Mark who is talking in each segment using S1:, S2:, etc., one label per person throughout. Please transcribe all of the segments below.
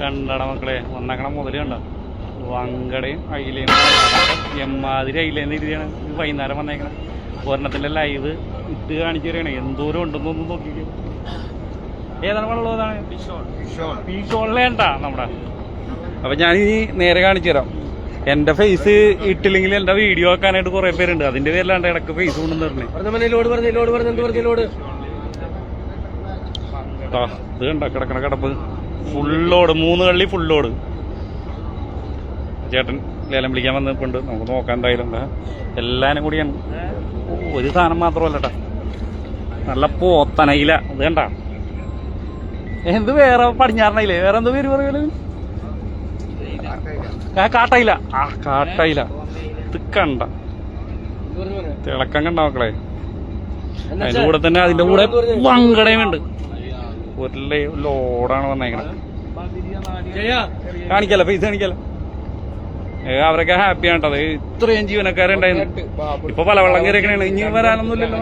S1: കണ്ടട മക്കളെ. വന്നക്കണ മുതൽ കണ്ട? വങ്കടയും അയിലയും എമ്മാതിരി അയിലേന്ന് ഇരിയാണ് ഇത് വൈകുന്നേരം വന്നേക്കണ. ഒരെണ്ണത്തിന്റെ ലൈവ് ഇട്ട് കാണിച്ചു തരികയാണ് എന്തോരം ഉണ്ടെന്നൊന്നും നോക്കിക്കേ. ഏതാണ് വെള്ളം ഏതാണ് പീഷോളിലേണ്ട നമ്മുടെ. അപ്പൊ ഞാൻ ഇനി നേരെ കാണിച്ചു തരാം. എന്റെ ഫേസ് ഇട്ടില്ലെങ്കിൽ എന്റെ വീഡിയോ വെക്കാനായിട്ട് കുറെ പേരുണ്ട്. അതിന്റെ പേരിലാണ്ട് ഇടയ്ക്ക് ഫേസ് കൊണ്ടു തരണേ.
S2: ലോഡ് പറഞ്ഞു ലോഡ് പറഞ്ഞു എന്ത് പറഞ്ഞു ലോഡ്
S1: ട്ടാ, ഇത് കണ്ട? കിടക്കണ കിടപ്പ്. ഫുള്ളോട് മൂന്ന് കള്ളി ഫുള്ളോട് ചേട്ടൻ ലേലം വിളിക്കാൻ വന്നിട്ടുണ്ട്. നമുക്ക് നോക്കാൻ എന്തായാലും. എന്താ എല്ലാരും കൂടിയാണ് ഒരു സാധനം മാത്രമല്ലട്ടാ. നല്ല പോത്തനയില ഇത് കണ്ട? എന്ത് വേറെ പടിഞ്ഞാറണയില്ലേ വേറെ എന്ത് പേര് പറയൽ? ആ കാട്ടയില. ആ കാട്ടയില. ഇത് കണ്ട. തിളക്കം കണ്ട മക്കളെ. അതിന്റെ കൂടെ തന്നെ അതിന്റെ കൂടെ വങ്കടയും ഉണ്ട് ഒരു ലോഡാണ് വന്നേക്കണത്. കാണിക്കല്ല പൈസ കാണിക്കല്ല ഏ, അവരൊക്കെ ഹാപ്പി കേട്ടത് ഇത്രയും ജീവനക്കാരുണ്ടായിരുന്നു. ഇപ്പൊ പല വെള്ളം കയറിക്കണേ ഇനി വരാനൊന്നുമില്ലല്ലോ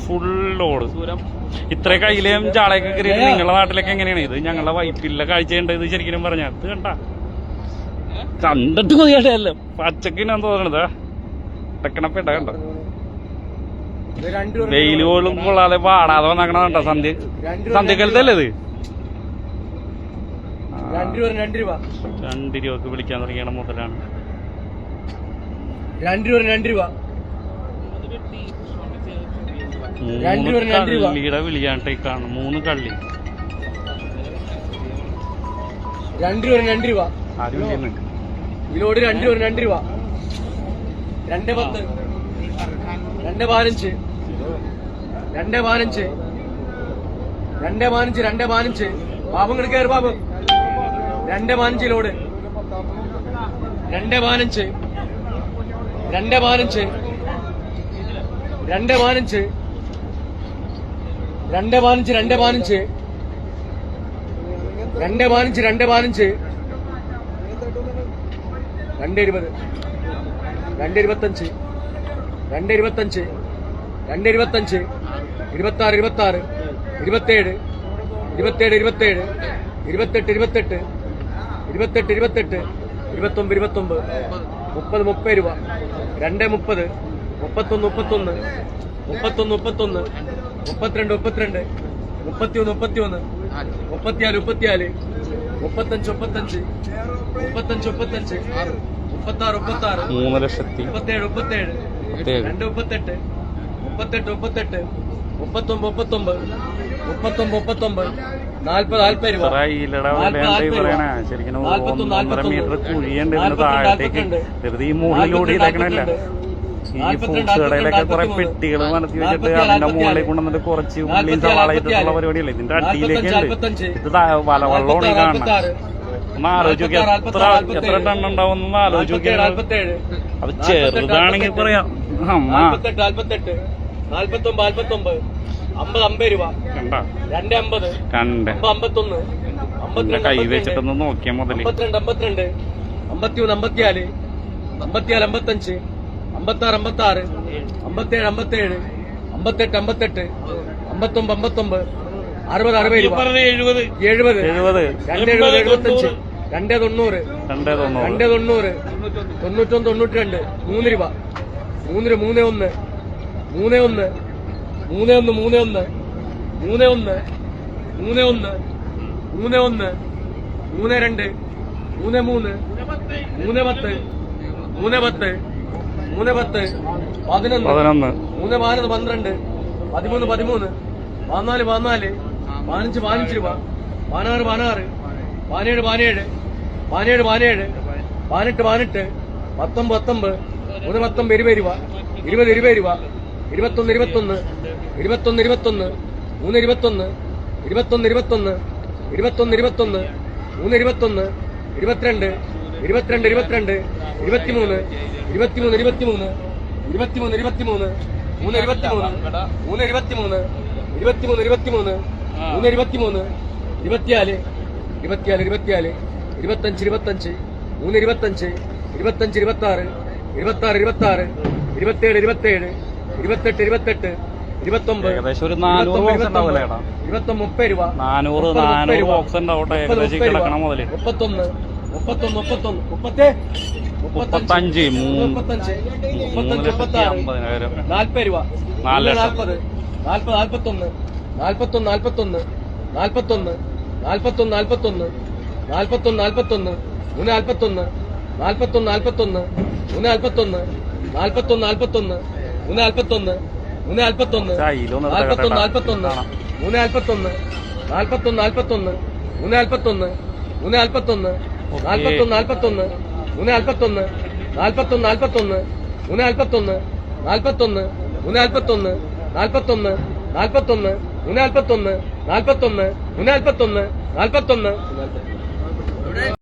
S1: ഫുൾ ലോഡ് ഇത്ര കയ്യിലേയും ചാളയൊക്കെ കയറിയിട്ട് നിങ്ങളുടെ നാട്ടിലൊക്കെ എങ്ങനെയാണ്? ഇത് ഞങ്ങളുടെ വൈപ്പില്ല കാഴ്ചയുണ്ട് ഇത് ശരിക്കും പറഞ്ഞ അത് കണ്ട? കണ്ടിട്ട് കൊതിയാട്ടല്ല പച്ചക്കിനാന്ന് തോന്നണതാ. ടെക്കണപ്പേട്ട കണ്ടോ? വെയിൽ പോലും കൊള്ളാതെ പാടാതെ വന്നേക്കണോ സന്ധ്യ? സന്ധ്യക്കാലത്തല്ലേ ഇത്?
S2: രണ്ട് രൂപ രണ്ട് രൂപ.
S1: രണ്ട് രൂപക്ക് വിളിക്കാൻ തുടങ്ങിയാണ് മുതലാണ്.
S2: രണ്ട് രൂപ രണ്ട് രൂപ. രണ്ട്
S1: മൂന്ന്. കള്ളിയുടെ വിളിയാണ്ട് കാണും മൂന്ന് കള്ളി.
S2: രണ്ട് രൂപ രണ്ട് രൂപ. ഇതിലോട് രണ്ട് രൂപ രണ്ട് രൂപ. രണ്ട് പത്ത്. രണ്ട് പതിനഞ്ച്. രണ്ട് പതിനഞ്ച് രണ്ടേ പതിനഞ്ച് രണ്ടേ പതിനഞ്ച് പാപം കയറി ബാബു. രണ്ടേ പതിനഞ്ച് ലോഡ്. രണ്ടേ പതിനഞ്ച് രണ്ടേ പതിനഞ്ച് രണ്ടേ പതിനഞ്ച് രണ്ടേ പതിനഞ്ച് രണ്ടേ പതിനഞ്ച് രണ്ടേ പതിനഞ്ച് രണ്ടേ പതിനഞ്ച് രണ്ട് ഇരുപത്. രണ്ട് ഇരുപത്തഞ്ച്. രണ്ട് ഇരുപത്തഞ്ച്. രണ്ട് ഇരുപത്തഞ്ച് ഇരുപത്തി ആറ് ഇരുപത്തി ആറ് ഇരുപത്തേഴ് ഇരുപത്തേഴ് ഇരുപത്തേഴ് ഇരുപത്തെട്ട് ഇരുപത്തെട്ട് ഇരുപത്തെട്ട് ഇരുപത്തെട്ട് ഇരുപത്തൊമ്പത് ഇരുപത്തൊമ്പത് മുപ്പത് മുപ്പത് രൂപ. രണ്ട് മുപ്പത് മുപ്പത്തൊന്ന് മുപ്പത്തൊന്ന് മുപ്പത്തൊന്ന് മുപ്പത്തൊന്ന് മുപ്പത്തിരണ്ട് മുപ്പത്തിരണ്ട് മുപ്പത്തിയൊന്ന് മുപ്പത്തിയൊന്ന് മുപ്പത്തിനാല് മുപ്പത്തിനാല് മുപ്പത്തഞ്ച് മുപ്പത്തഞ്ച് മുപ്പത്തഞ്ച് മുപ്പത്തഞ്ച് മുപ്പത്തി ആറ്
S1: മൂന്ന് ലക്ഷത്തി
S2: മുപ്പത്തേഴ് മുപ്പത്തേഴ്. രണ്ട് മുപ്പത്തെട്ട് മുപ്പത്തെട്ട് മുപ്പത്തെട്ട് മുപ്പത്തൊമ്പത് മുപ്പത്തൊമ്പത് മുപ്പത്തൊമ്പത് മുപ്പത്തൊമ്പത് നാല്പത് നാല്പത് രൂപ.
S1: ശരിക്കും ഒന്നര മീറ്റർ
S2: നാൽപ്പത്തൊന്ന്.
S1: കുഴിയുണ്ട് ഇതിന് താഴത്തേക്ക് വെറുതെ ഈ ഫ്രൂട്ട്സ് കടയിലൊക്കെ കുറെ പെട്ടികൾ വെച്ചിട്ട് അതിന്റെ മുകളിൽ കൊണ്ടുവന്നിട്ട് കുറച്ച് ഉള്ളിയും സവാള ഇട്ടിട്ടുള്ള. പരിപാടിയല്ല? ഇതിന്റെ അടിയിലേക്ക് ഉണ്ട് ഇത് വലവെള്ളമാണ് വല ഈ ഒന്ന് ആലോചിച്ച് നോക്കിയാ എത്ര എത്ര ടൺ ഉണ്ടാവും ഒന്ന് ആലോചിച്ച് നോക്കിയാൽ അത് ചെറുതാണെങ്കിൽ പറയാം.
S2: നാൽപ്പത്തൊമ്പത് നാൽപ്പത്തൊമ്പത് അമ്പത് അമ്പത് രൂപ. രണ്ട്? അമ്പത്.
S1: രണ്ട്.
S2: അമ്പത് അമ്പത്തൊന്ന്. അമ്പത്തിരണ്ട്
S1: കൈ
S2: അമ്പത്തിരണ്ട് അമ്പത്തിരണ്ട് അമ്പത്തിരണ്ട്. അമ്പത്തിമൂന്ന് അമ്പത്തിനാല്. അമ്പത്തിനാല് അമ്പത്തഞ്ച്. അമ്പത്താറ് അമ്പത്താറ്. അമ്പത്തേഴ് അമ്പത്തേഴ്. അമ്പത്തെട്ട് അമ്പത്തെട്ട്. അമ്പത്തൊമ്പത് അമ്പത്തൊമ്പത്. അറുപത് അറുപത് രൂപ.
S1: എഴുപത്.
S2: എഴുപത്.
S1: എഴുപത്.
S2: രണ്ട് എഴുപത് എഴുപത്തഞ്ച് രണ്ട് തൊണ്ണൂറ്.
S1: രണ്ടേ തൊണ്ണൂറ്.
S2: രണ്ട് തൊണ്ണൂറ്. തൊണ്ണൂറ്റൊന്ന് തൊണ്ണൂറ്റി രണ്ട്. മൂന്ന് രൂപ. മൂന്ന് രൂപ മൂന്ന് ഒന്ന്. മൂന്ന് ഒന്ന്. മൂന്ന് ഒന്ന് മൂന്ന് ഒന്ന്. മൂന്ന് ഒന്ന്. മൂന്ന് ഒന്ന്. മൂന്ന് ഒന്ന്. മൂന്ന് രണ്ട്. മൂന്ന് മൂന്ന്. മൂന്ന് പത്ത്. മൂന്ന് പത്ത്. മൂന്ന് പത്ത്. പതിനൊന്ന്.
S1: പതിനൊന്ന്.
S2: മൂന്ന് പതിനൊന്ന് പന്ത്രണ്ട്. പതിമൂന്ന് പതിമൂന്ന്. പതിനാല് പതിനാല്. പതിനഞ്ച് പതിനഞ്ച് രൂപ. പതിനാറ് പതിനാറ്. പതിനേഴ് പതിനേഴ്. പതിനേഴ് പതിനേഴ്. പതിനെട്ട് പതിനെട്ട്. പത്തൊമ്പത് പത്തൊമ്പത്. മൂന്ന് പത്തൊമ്പത് ഇരുപത് രൂപ. ഇരുപത് ഇരുപത് രൂപ. ഇരുപത്തൊന്ന് ഇരുപത്തൊന്ന് ഇരുപത്തൊന്ന് ഇരുപത്തൊന്ന് മൂന്ന് ഇരുപത്തൊന്ന് ഇരുപത്തൊന്ന് ഇരുപത്തൊന്ന് ഇരുപത്തൊന്ന് ഇരുപത്തൊന്ന് മൂന്ന് ഇരുപത്തൊന്ന് ഇരുപത്തിരണ്ട് ഇരുപത്തിരണ്ട് ഇരുപത്തിരണ്ട് ഇരുപത്തിമൂന്ന് ഇരുപത്തിമൂന്ന് ഇരുപത്തിമൂന്ന് ഇരുപത്തിമൂന്ന് ഇരുപത്തിമൂന്ന് മൂന്ന് ഇരുപത്തിമൂന്ന് മൂന്ന് ഇരുപത്തിമൂന്ന് ഇരുപത്തിമൂന്ന് ഇരുപത്തിമൂന്ന് മൂന്ന് ഇരുപത്തിമൂന്ന് ഇരുപത്തിനാല് ഇരുപത്തിനാല് ഇരുപത്തിനാല് ഇരുപത്തഞ്ച് ഇരുപത്തഞ്ച് മൂന്ന് ഇരുപത്തഞ്ച് ഇരുപത്തഞ്ച് ഇരുപത്താറ് ഇരുപത്താറ് ഇരുപത്താറ് ഇരുപത്തേഴ് ഇരുപത്തേഴ് ഇരുപത്തെട്ട് ഇരുപത്തെട്ട് ഇരുപത്തൊമ്പത്
S1: ഏകദേശം ഒരു നാനൂറ് ബോക്സ് ഉണ്ടാവില്ലേ ഏട്ടാ
S2: ഇരുപത്തൊന്ന് മുപ്പത് രൂപ
S1: നാനൂറ് നാനൂറ്. ബോക്സ് ഉണ്ടാവട്ടെ ഏകദേശം കിടക്കണ
S2: രൂപ.
S1: മുതൽ
S2: മുപ്പത്തൊന്ന് മുപ്പത്തൊന്ന് മുപ്പത്തൊന്ന് മുപ്പത്തേ
S1: മുപ്പത്തഞ്ച് മൂന്ന്
S2: മുപ്പത്തഞ്ച് മുപ്പത്തഞ്ച്
S1: ലക്ഷത്തി
S2: മുപ്പത്താറ്
S1: അമ്പതിനായിരം
S2: രൂപ
S1: നാല് ലക്ഷം.
S2: നാൽപ്പത് നാൽപ്പത് നാൽപ്പത്തൊന്ന് നാൽപ്പത്തൊന്ന് നാൽപ്പത്തൊന്ന് നാൽപ്പത്തൊന്ന് നാൽപ്പത്തൊന്ന് നാൽപ്പത്തൊന്ന് നാൽപ്പത്തൊന്ന് നാൽപ്പത്തൊന്ന് മൂന്ന് നാൽപ്പത്തൊന്ന് നാൽപ്പത്തൊന്ന് നാൽപ്പത്തൊന്ന് മൂന്ന് നാൽപ്പത്തൊന്ന് നാൽപ്പത്തൊന്ന് നാൽപ്പത്തൊന്ന് മൂന്ന് നാൽപ്പത്തൊന്ന് മൂന്ന് നാൽപ്പത്തൊന്ന് നാൽപ്പത്തൊന്ന്. നാൽപ്പത്തൊന്ന്. മൂന്ന് നാൽപ്പത്തൊന്ന് നാൽപ്പത്തൊന്ന് നാൽപ്പത്തൊന്ന് മൂന്ന് നാൽപ്പത്തൊന്ന് മൂന്ന് നാൽപ്പത്തൊന്ന്. നാൽപ്പത്തൊന്ന് നാൽപ്പത്തൊന്ന് മൂന്ന് നാൽപ്പത്തൊന്ന് നാൽപ്പത്തൊന്ന് നാൽപ്പത്തൊന്ന് മൂന്ന് നാൽപ്പത്തൊന്ന് നാൽപ്പത്തൊന്ന് മൂന്ന് നാൽപ്പത്തൊന്ന് നാൽപ്പത്തൊന്ന് നാൽപ്പത്തൊന്ന് മൂന്ന് നാൽപ്പത്തൊന്ന് നാൽപ്പത്തൊന്ന് മൂന്ന് നാൽപ്പത്തൊന്ന് നാൽപ്പത്തൊന്ന്